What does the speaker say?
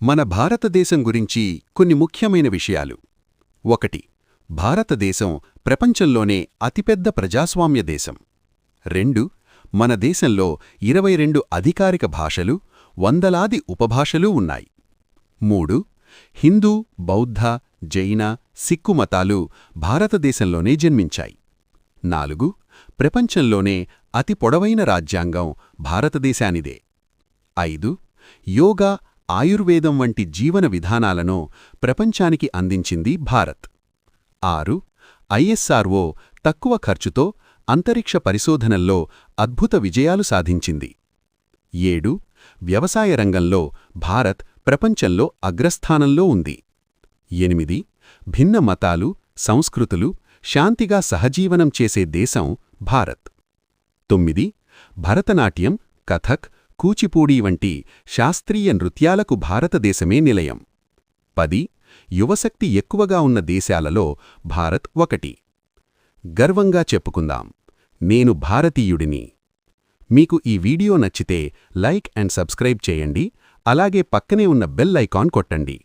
మన భారతదేశం గురించి కొన్ని ముఖ్యమైన విషయాలు. ఒకటి భారతదేశం ప్రపంచంలోనే అతిపెద్ద ప్రజాస్వామ్య దేశం. రెండు మన దేశంలో ఇరవై రెండు అధికారిక భాషలు వందలాది ఉపభాషలు ఉన్నాయి. మూడు హిందూ బౌద్ధ జైన సిక్కు మతాలు భారతదేశంలోనే జన్మించాయి. నాలుగు ప్రపంచంలోనే అతి పొడవైన రాజ్యాంగం భారతదేశానిదే. ఐదు యోగా ఆయుర్వేదం వంటి జీవన విధానాలను ప్రపంచానికి అందించింది భారత్. ఆరు ఐఎస్ఆర్ఓ తక్కువ ఖర్చుతో అంతరిక్ష పరిశోధనల్లో అద్భుత విజయాలు సాధించింది. ఏడు వ్యవసాయ రంగంలో భారత్ ప్రపంచంలో అగ్రస్థానంలో ఉంది. ఎనిమిది భిన్న మతాలు సంస్కృతులు శాంతిగా సహజీవనం చేసే దేశం భారత్. తొమ్మిది భరతనాట్యం కథక్ కూచిపూడి వంటి శాస్త్రీయ నృత్యాలకు భారతదేశమే నిలయం. పది యువశక్తి ఎక్కువగా ఉన్న దేశాలలో భారత్ ఒకటి. గర్వంగా చెప్పుకుందాం. నేను భారతీయుడిని. మీకు ఈ వీడియో నచ్చితే లైక్ అండ్ సబ్స్క్రైబ్ చేయండి. అలాగే పక్కనే ఉన్న బెల్ ఐకాన్ కొట్టండి.